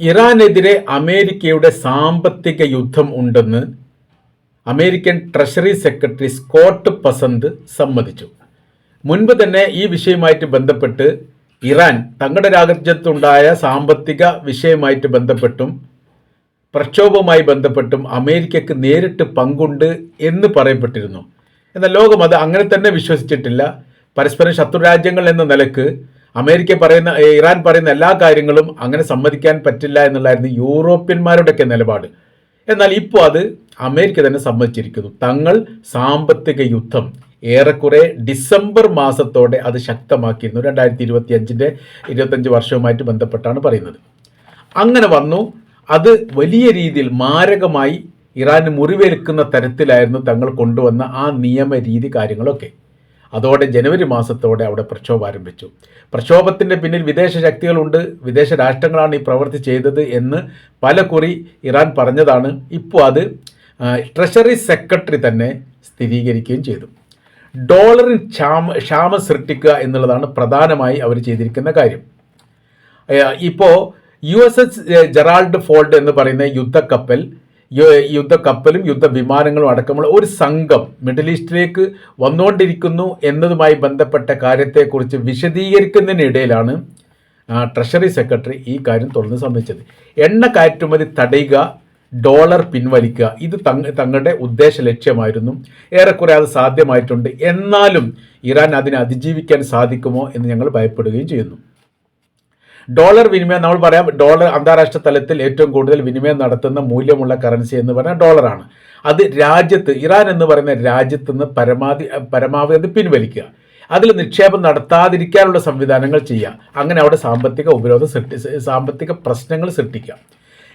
ഇറാനെതിരെ അമേരിക്കയുടെ സാമ്പത്തിക യുദ്ധം ഉണ്ടെന്ന് American treasury secretary Scott Bessent സമ്മതിച്ചു. മുൻപ് തന്നെ ഈ വിഷയമായിട്ട് ബന്ധപ്പെട്ട് ഇറാൻ തങ്ങളുടെ രാജ്യത്തുണ്ടായ സാമ്പത്തിക വിഷയമായിട്ട് ബന്ധപ്പെട്ടും പ്രക്ഷോഭവുമായി ബന്ധപ്പെട്ടും അമേരിക്കക്ക് നേരിട്ട് പങ്കുണ്ട് എന്ന് പറയപ്പെട്ടിരുന്നു. എന്നാൽ ലോകം അത് അങ്ങനെ തന്നെ വിശ്വസിച്ചിട്ടില്ല. പരസ്പരം ശത്രുരാജ്യങ്ങൾ എന്ന നിലയ്ക്ക് അമേരിക്ക പറയുന്ന ഇറാൻ പറയുന്ന എല്ലാ കാര്യങ്ങളും അങ്ങനെ സമ്മതിക്കാൻ പറ്റില്ല എന്നുള്ളായിരുന്നു യൂറോപ്യന്മാരുടെയൊക്കെ നിലപാട്. എന്നാൽ ഇപ്പോൾ അത് അമേരിക്ക തന്നെ സമ്മതിച്ചിരിക്കുന്നു. തങ്ങൾ സാമ്പത്തിക യുദ്ധം ഏറെക്കുറെ ഡിസംബർ മാസത്തോടെ അത് ശക്തമാക്കിയിരുന്നു. രണ്ടായിരത്തി ഇരുപത്തി അഞ്ചിന്റെ ഇരുപത്തഞ്ച് വർഷവുമായിട്ട് ബന്ധപ്പെട്ടാണ് പറയുന്നത്. അങ്ങനെ വന്നു. അത് വലിയ രീതിയിൽ മാരകമായി ഇറാന് മുറിവേൽക്കുന്ന തരത്തിലായിരുന്നു തങ്ങൾ കൊണ്ടുവന്ന ആ നിയമ രീതി കാര്യങ്ങളൊക്കെ. അതോടെ ജനുവരി മാസത്തോടെ അവിടെ പ്രക്ഷോഭം ആരംഭിച്ചു. പ്രക്ഷോഭത്തിന്റെ പിന്നിൽ വിദേശ ശക്തികളുണ്ട് വിദേശ രാഷ്ട്രങ്ങളാണ് ഈ പ്രവൃത്തി ചെയ്തത് എന്ന് പല കുറി ഇറാൻ പറഞ്ഞതാണ്. ഇപ്പോൾ അത് ട്രഷറി സെക്രട്ടറി തന്നെ സ്ഥിരീകരിക്കുകയും ചെയ്തു. ഡോളറിന് ക്ഷാമ ക്ഷാമം സൃഷ്ടിക്കുക എന്നുള്ളതാണ് പ്രധാനമായി അവർ ചെയ്തിരിക്കുന്ന കാര്യം. ഇപ്പോൾ U S S Gerald Ford എന്ന് പറയുന്ന യുദ്ധക്കപ്പൽ യുദ്ധക്കപ്പലും യുദ്ധവിമാനങ്ങളും അടക്കമുള്ള ഒരു സംഘം മിഡിൽ ഈസ്റ്റിലേക്ക് വന്നുകൊണ്ടിരിക്കുന്നു എന്നതുമായി ബന്ധപ്പെട്ട കാര്യത്തെക്കുറിച്ച് വിശദീകരിക്കുന്നതിനിടയിലാണ് ട്രഷറി സെക്രട്ടറി ഈ കാര്യം തുറന്ന് സമ്മതിച്ചത്. എണ്ണ കയറ്റുമതി തടയുക ഡോളർ പിൻവലിക്കുക ഇത് തങ്ങ തങ്ങളുടെ ഉദ്ദേശ ലക്ഷ്യമായിരുന്നു. ഏറെക്കുറെ അത് സാധ്യമായിട്ടുണ്ട്. എന്നാലും ഇറാൻ അതിനെ അതിജീവിക്കാൻ സാധിക്കുമോ എന്ന് ഞങ്ങൾ ഭയപ്പെടുകയും ചെയ്യുന്നു. ഡോളർ വിനിമയം നമ്മൾ പറയാം ഡോളർ അന്താരാഷ്ട്ര തലത്തിൽ ഏറ്റവും കൂടുതൽ വിനിമയം നടത്തുന്ന മൂല്യമുള്ള കറൻസി എന്ന് പറഞ്ഞാൽ ഡോളറാണ് അത് രാജ്യത്ത് ഇറാൻ എന്ന് പറയുന്ന രാജ്യത്ത് നിന്ന് പരമാവധി പരമാവധി പിൻവലിക്കുക. അതിൽ നിക്ഷേപം നടത്താതിരിക്കാനുള്ള സംവിധാനങ്ങൾ ചെയ്യുക. അങ്ങനെ അവിടെ സാമ്പത്തിക ഉപരോധം സൃഷ്ടി സാമ്പത്തിക പ്രശ്നങ്ങൾ സൃഷ്ടിക്കുക.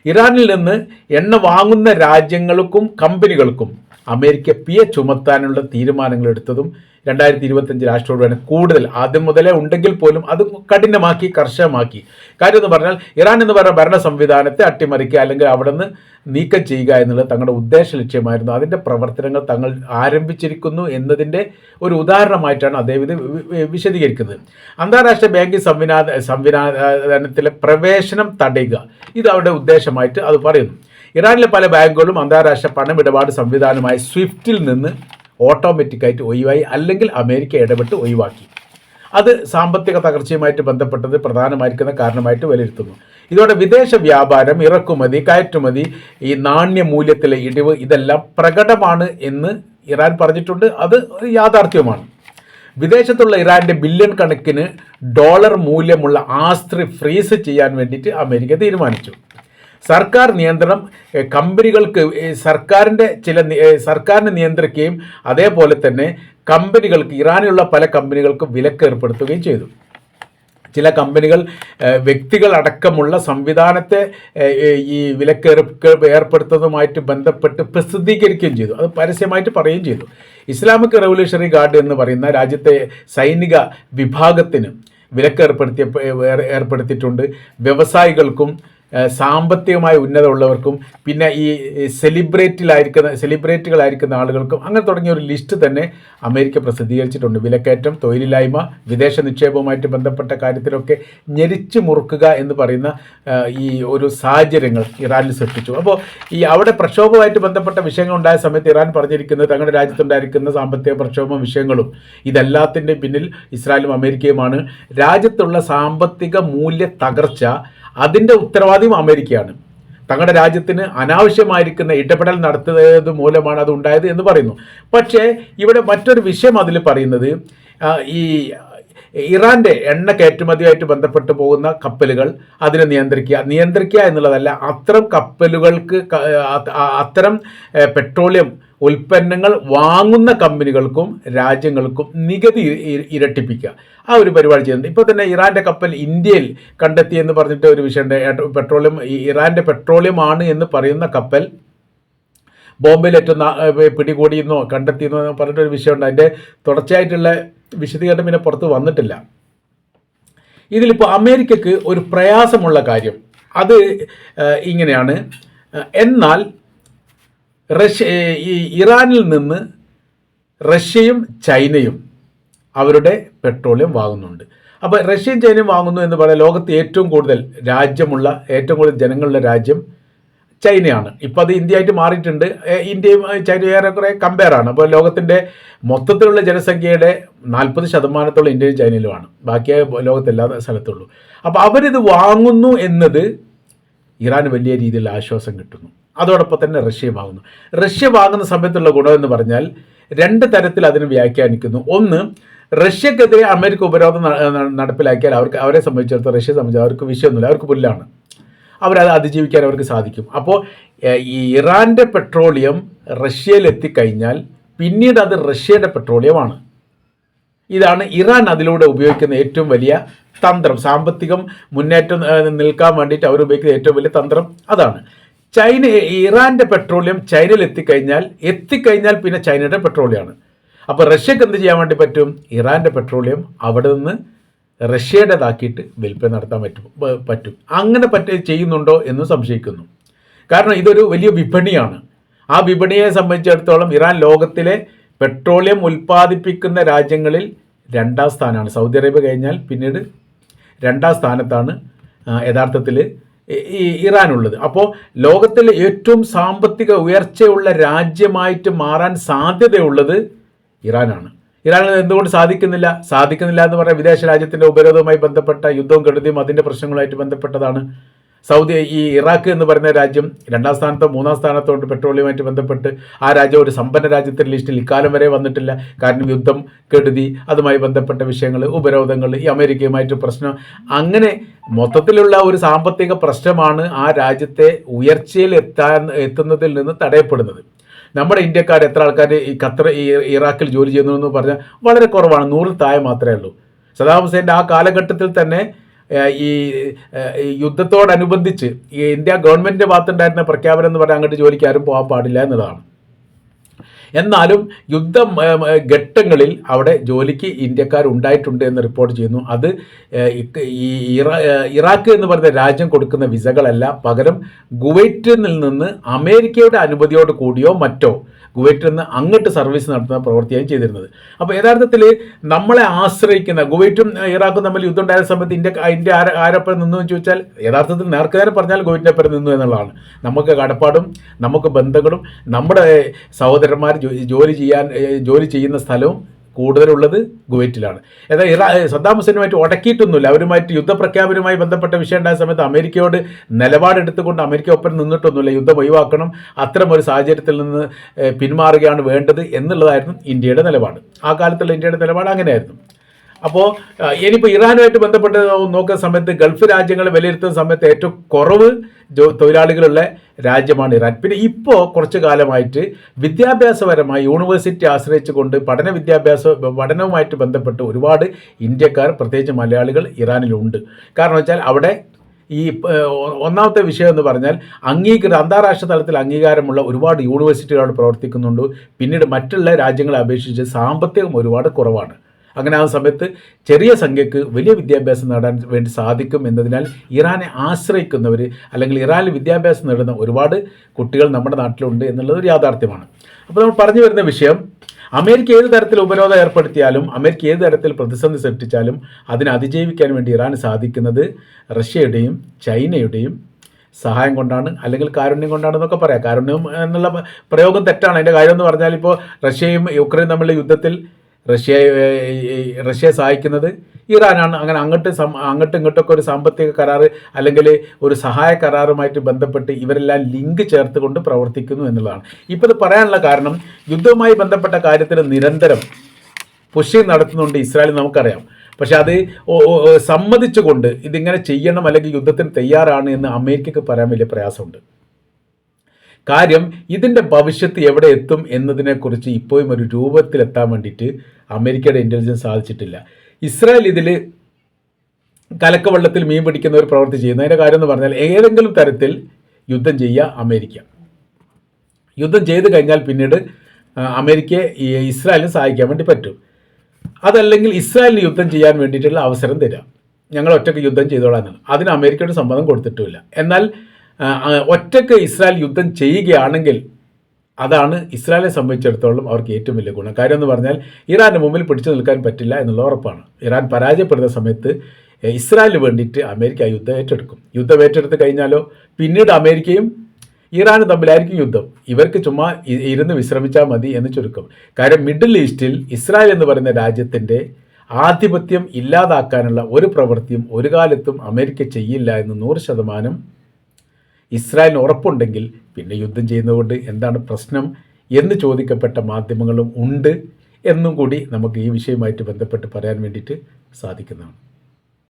ഇറാനിൽ നിന്ന് എണ്ണ വാങ്ങുന്ന രാജ്യങ്ങൾക്കും കമ്പനികൾക്കും അമേരിക്ക പിയ ചുമത്താനുള്ള തീരുമാനങ്ങൾ എടുത്തതും രണ്ടായിരത്തി ഇരുപത്തഞ്ച് രാഷ്ട്രോടാണ് കൂടുതൽ ആദ്യം മുതലേ ഉണ്ടെങ്കിൽ പോലും അത് കഠിനമാക്കി കർശനമാക്കി. കാര്യം എന്ന് പറഞ്ഞാൽ ഇറാൻ എന്ന് പറഞ്ഞ ഭരണ സംവിധാനത്തെ അട്ടിമറിക്കുക അല്ലെങ്കിൽ അവിടെ നിന്ന് നീക്കം ചെയ്യുക എന്നുള്ളത് തങ്ങളുടെ ഉദ്ദേശ ലക്ഷ്യമായിരുന്നു. അതിന്റെ പ്രവർത്തനങ്ങൾ തങ്ങൾ ആരംഭിച്ചിരിക്കുന്നു എന്നതിന്റെ ഒരു ഉദാഹരണമായിട്ടാണ് അദ്ദേഹം ഇത് വിശദീകരിക്കുന്നത്. അന്താരാഷ്ട്ര ബാങ്കിങ് സംവിധാന സംവിധാനത്തിലെ പ്രവേശനം തടയുക. ഇത് അവരുടെ ഉദ്ദേശമായിട്ട് അത് പറയുന്നു. ഇറാനിലെ പല ബാങ്കുകളും അന്താരാഷ്ട്ര പണമിടപാട് സംവിധാനമായ സ്വിഫ്റ്റിൽ നിന്ന് ഓട്ടോമാറ്റിക്കായിട്ട് ഒഴിവായി അല്ലെങ്കിൽ അമേരിക്ക ഇടപെട്ട് ഒഴിവാക്കി. അത് സാമ്പത്തിക തകർച്ചയുമായിട്ട് ബന്ധപ്പെട്ടത് പ്രധാനമായിരിക്കുന്ന കാരണമായിട്ട് വിലയിരുത്തുന്നു. ഇതോടെ വിദേശ വ്യാപാരം ഇറക്കുമതി കയറ്റുമതി ഈ നാണ്യമൂല്യത്തിലെ ഇടിവ് ഇതെല്ലാം പ്രകടമാണ് എന്ന് ഇറാൻ പറഞ്ഞിട്ടുണ്ട്. അത് യാഥാർത്ഥ്യമാണ്. വിദേശത്തുള്ള ഇറാന്റെ ബില്യൺ കണക്കിന് ഡോളർ മൂല്യമുള്ള ആസ്തി ഫ്രീസ് ചെയ്യാൻ വേണ്ടിയിട്ട് അമേരിക്ക തീരുമാനിച്ചു. സർക്കാർ നിയന്ത്രണം കമ്പനികൾക്ക് സർക്കാരിന്റെ ചില സർക്കാരിനെ നിയന്ത്രിക്കുകയും അതേപോലെ തന്നെ കമ്പനികൾക്ക് ഇറാനിലുള്ള പല കമ്പനികൾക്കും വിലക്ക് ഏർപ്പെടുത്തുകയും ചെയ്തു. ചില കമ്പനികൾ വ്യക്തികൾ അടക്കമുള്ള സംവിധാനത്തെ ഈ വിലക്ക് ഏർപ്പെടുത്തുന്നതുമായിട്ട് ബന്ധപ്പെട്ട് പ്രസിദ്ധീകരിക്കുകയും ചെയ്തു. അത് പരസ്യമായിട്ട് പറയുകയും ചെയ്തു. ഇസ്ലാമിക് റവല്യൂഷണറി ഗാർഡ് എന്ന് പറയുന്ന രാജ്യത്തെ സൈനിക വിഭാഗത്തിന് വിലക്ക് ഏർപ്പെടുത്തിയ ഏർപ്പെടുത്തിയിട്ടുണ്ട്. വ്യവസായികൾക്കും സാമ്പത്തികമായി ഉന്നതമുള്ളവർക്കും പിന്നെ ഈ സെലിബ്രേറ്റിലായിരിക്കുന്ന സെലിബ്രേറ്റുകളായിരിക്കുന്ന ആളുകൾക്കും അങ്ങനെ തുടങ്ങിയ ഒരു ലിസ്റ്റ് തന്നെ അമേരിക്ക പ്രസിദ്ധീകരിച്ചിട്ടുണ്ട്. വിലക്കയറ്റം തൊഴിലില്ലായ്മ വിദേശ നിക്ഷേപവുമായിട്ട് ബന്ധപ്പെട്ട കാര്യത്തിലൊക്കെ ഞെരിച്ചു മുറുക്കുക എന്ന് പറയുന്ന ഈ ഒരു സാഹചര്യങ്ങൾ ഇറാനിൽ സൃഷ്ടിച്ചു. അപ്പോൾ ഈ അവിടെ പ്രക്ഷോഭവുമായിട്ട് ബന്ധപ്പെട്ട വിഷയങ്ങൾ ഉണ്ടായ സമയത്ത് ഇറാൻ പറഞ്ഞിരിക്കുന്നത് തങ്ങളുടെ രാജ്യത്തുണ്ടായിരിക്കുന്ന സാമ്പത്തിക പ്രക്ഷോഭ വിഷയങ്ങളും ഇതെല്ലാത്തിന്റെ പിന്നിൽ ഇസ്രായേലും അമേരിക്കയുമാണ്. രാജ്യത്തുള്ള സാമ്പത്തിക മൂല്യ തകർച്ച അതിന്റെ ഉത്തരവാദിയും അമേരിക്കയാണ്. തങ്ങളുടെ രാജ്യത്തിന് അനാവശ്യമായിരിക്കുന്ന ഇടപെടൽ നടത്തുന്നത് മൂലമാണ് അത് ഉണ്ടായത് എന്ന് പറയുന്നു. പക്ഷേ ഇവിടെ മറ്റൊരു വിഷയം അതിൽ പറയുന്നത് ഈ ഇറാന്റെ എണ്ണ കയറ്റുമതിയായിട്ട് ബന്ധപ്പെട്ട് പോകുന്ന കപ്പലുകൾ അതിനെ നിയന്ത്രിക്കുക. നിയന്ത്രിക്കുക എന്നുള്ളതല്ല അത്തരം കപ്പലുകൾക്ക് അത്തരം പെട്രോളിയം ഉൽപ്പന്നങ്ങൾ വാങ്ങുന്ന കമ്പനികൾക്കും രാജ്യങ്ങൾക്കും നികുതി ഇരട്ടിപ്പിക്കുക. ആ ഒരു പരിപാടി ചെയ്യുന്നുണ്ട് ഇപ്പോൾ തന്നെ ഇറാന്റെ കപ്പൽ ഇന്ത്യയിൽ കണ്ടെത്തി എന്ന് പറഞ്ഞിട്ട് ഒരു വിഷയമുണ്ട്. പെട്രോളിയം ഇറാന്റെ പെട്രോളിയം ആണ് എന്ന് പറയുന്ന കപ്പൽ ബോംബെയിൽ ഏറ്റവും പിടികൂടിയെന്നോ കണ്ടെത്തിയെന്നോ പറഞ്ഞിട്ടൊരു വിഷയമുണ്ട്. അതിന്റെ തുടർച്ചയായിട്ടുള്ള വിശദീകരണം പിന്നെ പുറത്ത് വന്നിട്ടില്ല. ഇതിലിപ്പോൾ അമേരിക്കക്ക് ഒരു പ്രയാസമുള്ള കാര്യം. അത് ഇങ്ങനെയാണ്. എന്നാൽ റഷ്യ ഇറാനിൽ നിന്ന് റഷ്യയും ചൈനയും അവരുടെ പെട്രോളിയം വാങ്ങുന്നുണ്ട്. അപ്പോൾ റഷ്യയും ചൈനയും വാങ്ങുന്നു എന്ന് പറയാൻ ലോകത്ത് ഏറ്റവും കൂടുതൽ രാജ്യമുള്ള ഏറ്റവും കൂടുതൽ ജനങ്ങളുടെ രാജ്യം ചൈനയാണ്. ഇപ്പോൾ അത് ഇന്ത്യയായിട്ട് മാറിയിട്ടുണ്ട്. ഇന്ത്യയും ചൈനയും ഏറെക്കുറെ കമ്പയറാണ് അപ്പോൾ ലോകത്തിന്റെ മൊത്തത്തിലുള്ള ജനസംഖ്യയുടെ നാൽപ്പത് ശതമാനത്തോളം ഇന്ത്യയും ചൈനയിലുമാണ്. ബാക്കിയായ ലോകത്തെല്ലാ സ്ഥലത്തുള്ളൂ. അപ്പോൾ അവരിത് വാങ്ങുന്നു എന്നത് ഇറാന് വലിയ രീതിയിൽ ആശ്വാസം കിട്ടുന്നു. അതോടൊപ്പം തന്നെ റഷ്യ വാങ്ങുന്നു. റഷ്യ വാങ്ങുന്ന സമയത്തുള്ള ഗുണമെന്ന് പറഞ്ഞാൽ രണ്ട് തരത്തിൽ അതിന് വ്യാഖ്യാനിക്കുന്നു. ഒന്ന് റഷ്യക്കെതിരെ അമേരിക്ക ഉപരോധം നടപ്പിലാക്കിയാൽ അവർക്ക് അവരെ സംബന്ധിച്ചിടത്തോളം റഷ്യയെ സംബന്ധിച്ച് അവർക്ക് വിഷയമൊന്നുമില്ല. അവർക്ക് പുല്ലാണ്. അവരത് അതിജീവിക്കാൻ അവർക്ക് സാധിക്കും. അപ്പോൾ ഈ ഇറാന്റെ പെട്രോളിയം റഷ്യയിൽ എത്തിക്കഴിഞ്ഞാൽ പിന്നീട് അത് റഷ്യയുടെ പെട്രോളിയമാണ്. ഇതാണ് ഇറാൻ അതിലൂടെ ഉപയോഗിക്കുന്ന ഏറ്റവും വലിയ തന്ത്രം. സാമ്പത്തികം മുന്നേറ്റം നിൽക്കാൻ വേണ്ടിയിട്ട് അവർ ഉപയോഗിക്കുന്ന ഏറ്റവും വലിയ തന്ത്രം അതാണ്. ചൈന ഇറാന്റെ പെട്രോളിയം ചൈനയിൽ എത്തിക്കഴിഞ്ഞാൽ എത്തിക്കഴിഞ്ഞാൽ പിന്നെ ചൈനയുടെ പെട്രോളിയമാണ് അപ്പോൾ റഷ്യക്ക് എന്ത് ചെയ്യാൻ വേണ്ടി പറ്റും? ഇറാന്റെ പെട്രോളിയം അവിടെ നിന്ന് റഷ്യയുടേതാക്കിയിട്ട് വിൽപ്പന നടത്താൻ പറ്റും പറ്റും. അങ്ങനെ പറ്റ ചെയ്യുന്നുണ്ടോ എന്ന് സംശയിക്കുന്നു. കാരണം ഇതൊരു വലിയ വിപണിയാണ്. ആ വിപണിയെ സംബന്ധിച്ചിടത്തോളം ഇറാൻ ലോകത്തിലെ പെട്രോളിയം ഉൽപ്പാദിപ്പിക്കുന്ന രാജ്യങ്ങളിൽ രണ്ടാം സ്ഥാനമാണ്. സൗദി അറേബ്യ കഴിഞ്ഞാൽ പിന്നീട് രണ്ടാം സ്ഥാനത്താണ് യഥാർത്ഥത്തിൽ ഈ ഇറാനുള്ളത്. അപ്പോൾ ലോകത്തിലെ ഏറ്റവും സാമ്പത്തിക ഉയർച്ചയുള്ള രാജ്യമായിട്ട് മാറാൻ സാധ്യതയുള്ളത് ഇറാനാണ്. ഇറാൻ എന്തുകൊണ്ട് സാധിക്കുന്നില്ല? സാധിക്കുന്നില്ല എന്ന് പറയാൻ വിദേശ രാജ്യത്തിന്റെ ഉപരോധവുമായി ബന്ധപ്പെട്ട യുദ്ധവും കെടുതിയും അതിന്റെ പ്രശ്നങ്ങളുമായിട്ട് ബന്ധപ്പെട്ടതാണ് സൗദി ഈ ഇറാഖ് എന്ന് പറയുന്ന രാജ്യം രണ്ടാം സ്ഥാനത്തോ മൂന്നാം സ്ഥാനത്തോ ഉണ്ട് ബന്ധപ്പെട്ട്. ആ രാജ്യം ഒരു സമ്പന്ന രാജ്യത്തിന്റെ ലിസ്റ്റിൽ ഇക്കാലം വരെ വന്നിട്ടില്ല. കാരണം യുദ്ധം കെടുതി അതുമായി ബന്ധപ്പെട്ട വിഷയങ്ങൾ ഉപരോധങ്ങൾ ഈ അമേരിക്കയുമായിട്ട് പ്രശ്നം. അങ്ങനെ മൊത്തത്തിലുള്ള ഒരു സാമ്പത്തിക പ്രശ്നമാണ് ആ രാജ്യത്തെ ഉയർച്ചയിൽ എത്താൻ എത്തുന്നതിൽ നിന്ന് തടയപ്പെടുന്നത്. നമ്മുടെ ഇന്ത്യക്കാർ എത്ര ആൾക്കാർ ഈ ഖത്തർ ഈ ഇറാഖിൽ ജോലി ചെയ്യുന്നു എന്ന് പറഞ്ഞാൽ വളരെ കുറവാണ് നൂറിൽ താഴെ മാത്രമേ ഉള്ളൂ. സദാം ഹുസൈന്റെ ആ കാലഘട്ടത്തിൽ തന്നെ ഈ യുദ്ധത്തോടനുബന്ധിച്ച് ഈ ഇന്ത്യ ഗവൺമെന്റിന്റെ ഭാഗത്തുണ്ടായിരുന്ന പ്രഖ്യാപനം എന്ന് പറഞ്ഞാൽ അങ്ങോട്ട് ജോലിക്ക് ആരും പോകാൻ പാടില്ല എന്നുള്ളതാണ്. എന്നാലും യുദ്ധ ഘട്ടങ്ങളിൽ അവിടെ ജോലിക്ക് ഇന്ത്യക്കാർ ഉണ്ടായിട്ടുണ്ട് എന്ന് റിപ്പോർട്ട് ചെയ്യുന്നു. അത് ഈ ഇറാഖ് എന്ന് പറയുന്ന രാജ്യം കൊടുക്കുന്ന വിസകളല്ല. പകരം കുവൈറ്റിൽ നിന്ന് അമേരിക്കയുടെ അനുമതിയോട് കൂടിയോ മറ്റോ കുവൈറ്റിൽ നിന്ന് അങ്ങോട്ട് സർവീസ് നടത്തുന്ന പ്രവൃത്തിയാണ് ചെയ്തിരുന്നത്. അപ്പോൾ യഥാർത്ഥത്തിൽ നമ്മളെ ആശ്രയിക്കുന്ന കുവൈറ്റും ഏ, ഇറാഖും തമ്മിൽ യുദ്ധം ഉണ്ടായ സമയത്ത് ഇന്ത്യ ഇന്ത്യ ആര ആരപ്പുറം നിന്നു എന്ന് ചോദിച്ചാൽ യഥാർത്ഥത്തിൽ നേർക്കുനേരം പറഞ്ഞാൽ കുവൈറ്റിന്റെ അപ്പുറം നിന്നു എന്നുള്ളതാണ്. നമുക്ക് കടപ്പാടും നമുക്ക് ബന്ധങ്ങളും നമ്മുടെ സഹോദരന്മാർ ജോലി ചെയ്യാൻ ജോലി ചെയ്യുന്ന സ്ഥലവും കൂടുതലുള്ളത് കുവൈറ്റിലാണ്. എന്നാൽ ഇറാ സദ്ദാം ഹുസൈനുമായിട്ട് ഉടക്കിയിട്ടൊന്നുമില്ല അവരുമായിട്ട് യുദ്ധപ്രഖ്യാപനവുമായി ബന്ധപ്പെട്ട വിഷയം ഉണ്ടായ സമയത്ത് അമേരിക്കയോട് നിലപാടെടുത്തുകൊണ്ട് അമേരിക്ക ഒപ്പം നിന്നിട്ടൊന്നുമില്ല. യുദ്ധം ഒഴിവാക്കണം അത്തരം ഒരു സാഹചര്യത്തിൽ നിന്ന് പിന്മാറുകയാണ് വേണ്ടത് എന്നുള്ളതായിരുന്നു ഇന്ത്യയുടെ നിലപാട്. ആ കാലത്തുള്ള ഇന്ത്യയുടെ നിലപാട് അങ്ങനെയായിരുന്നു. അപ്പോൾ ഇനിയിപ്പോൾ ഇറാനുമായിട്ട് ബന്ധപ്പെട്ട് നോക്കുന്ന സമയത്ത് ഗൾഫ് രാജ്യങ്ങൾ വിലയിരുത്തുന്ന സമയത്ത് ഏറ്റവും കുറവ് തൊഴിലാളികളുള്ള രാജ്യമാണ് ഇറാൻ. പിന്നെ ഇപ്പോൾ കുറച്ച് കാലമായിട്ട് വിദ്യാഭ്യാസപരമായി യൂണിവേഴ്സിറ്റി ആശ്രയിച്ചുകൊണ്ട് പഠന വിദ്യാഭ്യാസ പഠനവുമായിട്ട് ബന്ധപ്പെട്ട് ഒരുപാട് ഇന്ത്യക്കാർ പ്രത്യേകിച്ച് മലയാളികൾ ഇറാനിലുണ്ട്. കാരണം വെച്ചാൽ അവിടെ ഈ ഒന്നാമത്തെ വിഷയം എന്ന് പറഞ്ഞാൽ അംഗീകൃത അന്താരാഷ്ട്ര തലത്തിൽ അംഗീകാരമുള്ള ഒരുപാട് യൂണിവേഴ്സിറ്റികളോട് പ്രവർത്തിക്കുന്നുണ്ട്. പിന്നീട് മറ്റുള്ള രാജ്യങ്ങളെ അപേക്ഷിച്ച് സാമ്പത്തികം ഒരുപാട് കുറവാണ്. അങ്ങനെ ആ സമയത്ത് ചെറിയ സംഖ്യക്ക് വലിയ വിദ്യാഭ്യാസം നേടാൻ വേണ്ടി സാധിക്കും എന്നതിനാൽ ഇറാനെ ആശ്രയിക്കുന്നവർ അല്ലെങ്കിൽ ഇറാനിൽ വിദ്യാഭ്യാസം നേടുന്ന ഒരുപാട് കുട്ടികൾ നമ്മുടെ നാട്ടിലുണ്ട് എന്നുള്ളത് ഒരു യാഥാർത്ഥ്യമാണ്. അപ്പോൾ നമ്മൾ പറഞ്ഞു വരുന്ന വിഷയം അമേരിക്ക ഏത് തരത്തിൽ ഉപരോധം ഏർപ്പെടുത്തിയാലും അമേരിക്ക ഏത് തരത്തിൽ പ്രതിസന്ധി സൃഷ്ടിച്ചാലും അതിനെ അതിജീവിക്കാൻ വേണ്ടി ഇറാന് സാധിക്കുന്നത് റഷ്യയുടെയും ചൈനയുടെയും സഹായം കൊണ്ടാണ് അല്ലെങ്കിൽ കാരുണ്യം കൊണ്ടാണെന്നൊക്കെ പറയാം. കാരുണ്യം എന്നുള്ള പ്രയോഗം തെറ്റാണ്. അതിന്റെ കാര്യം എന്ന് പറഞ്ഞാൽ ഇപ്പോൾ റഷ്യയും യുക്രൈൻ തമ്മിലുള്ള യുദ്ധത്തിൽ റഷ്യ റഷ്യയെ സഹായിക്കുന്നത് ഇറാനാണ്. അങ്ങനെ അങ്ങോട്ട് അങ്ങോട്ടും ഇങ്ങോട്ടൊക്കെ ഒരു സാമ്പത്തിക കരാറ് അല്ലെങ്കിൽ ഒരു സഹായ കരാറുമായിട്ട് ബന്ധപ്പെട്ട് ഇവരെല്ലാം ലിങ്ക് ചേർത്തുകൊണ്ട് പ്രവർത്തിക്കുന്നു എന്നുള്ളതാണ്. ഇപ്പോൾ ഇത് പറയാനുള്ള കാരണം യുദ്ധവുമായി ബന്ധപ്പെട്ട കാര്യത്തിൽ നിരന്തരം പുഷി നടത്തുന്നുണ്ട് ഇസ്രായേൽ നമുക്കറിയാം. പക്ഷെ അത് സമ്മതിച്ചുകൊണ്ട് ഇതിങ്ങനെ ചെയ്യണം അല്ലെങ്കിൽ യുദ്ധത്തിന് തയ്യാറാണ് എന്ന് അമേരിക്കക്ക് പറയാൻ വലിയ പ്രയാസമുണ്ട്. കാര്യം ഇതിന്റെ ഭവിഷ്യത്ത് എവിടെ എത്തും എന്നതിനെക്കുറിച്ച് ഇപ്പോഴും ഒരു രൂപത്തിലെത്താൻ വേണ്ടിയിട്ട് അമേരിക്കയുടെ ഇന്റലിജൻസ് സാധിച്ചിട്ടില്ല. ഇസ്രായേൽ ഇതിൽ കലക്കവെള്ളത്തിൽ മീൻ പിടിക്കുന്ന ഒരു പ്രവൃത്തി ചെയ്യുന്നു. അതിന്റെ കാര്യം എന്ന് പറഞ്ഞാൽ ഏതെങ്കിലും തരത്തിൽ യുദ്ധം ചെയ്യുക അമേരിക്ക. യുദ്ധം ചെയ്ത് കഴിഞ്ഞാൽ പിന്നീട് അമേരിക്കയെ ഇസ്രായേലിനെ സഹായിക്കാൻ വേണ്ടി പറ്റും. അതല്ലെങ്കിൽ ഇസ്രായേലിന് യുദ്ധം ചെയ്യാൻ വേണ്ടിയിട്ടുള്ള അവസരം തരാം. ഞങ്ങൾ ഒറ്റയ്ക്ക് യുദ്ധം ചെയ്തോളാന്നാണ് അതിന് അമേരിക്കയുടെ സമ്മതം കൊടുത്തിട്ടുമില്ല. എന്നാൽ ഒറ്റയ്ക്ക് ഇസ്രായേൽ യുദ്ധം ചെയ്യുകയാണെങ്കിൽ അതാണ് ഇസ്രായേലിനെ സംബന്ധിച്ചിടത്തോളം അവർക്ക് ഏറ്റവും വലിയ ഗുണം. കാര്യം എന്ന് പറഞ്ഞാൽ ഇറാന്റെ മുമ്പിൽ പിടിച്ചു നിൽക്കാൻ പറ്റില്ല എന്നുള്ള ഉറപ്പാണ്. ഇറാൻ പരാജയപ്പെടുന്ന സമയത്ത് ഇസ്രായേലിന് വേണ്ടിയിട്ട് അമേരിക്ക യുദ്ധം ഏറ്റെടുക്കും. യുദ്ധം ഏറ്റെടുത്ത് കഴിഞ്ഞാലോ പിന്നീട് അമേരിക്കയും ഇറാനും തമ്മിലായിരിക്കും യുദ്ധം. ഇവർക്ക് ചുമ്മാ ഇരുന്ന് വിശ്രമിച്ചാൽ മതി എന്ന് ചുരുക്കം. കാര്യം മിഡിൽ ഈസ്റ്റിൽ ഇസ്രായേൽ എന്ന് പറയുന്ന രാജ്യത്തിന്റെ ആധിപത്യം ഇല്ലാതാക്കാനുള്ള ഒരു പ്രവൃത്തിയും ഒരു കാലത്തും അമേരിക്ക ചെയ്യില്ല എന്ന് നൂറ് ശതമാനം ഇസ്രായേലിന് ഉറപ്പുണ്ടെങ്കിൽ പിന്നെ യുദ്ധം ചെയ്യുന്നതുകൊണ്ട് എന്താണ് പ്രശ്നം എന്ന് ചോദിക്കപ്പെട്ട മാധ്യമങ്ങളും ഉണ്ട് എന്നും കൂടി നമുക്ക് ഈ വിഷയവുമായിട്ട് ബന്ധപ്പെട്ട് പറയാൻ വേണ്ടിയിട്ട് സാധിക്കുന്നതാണ്.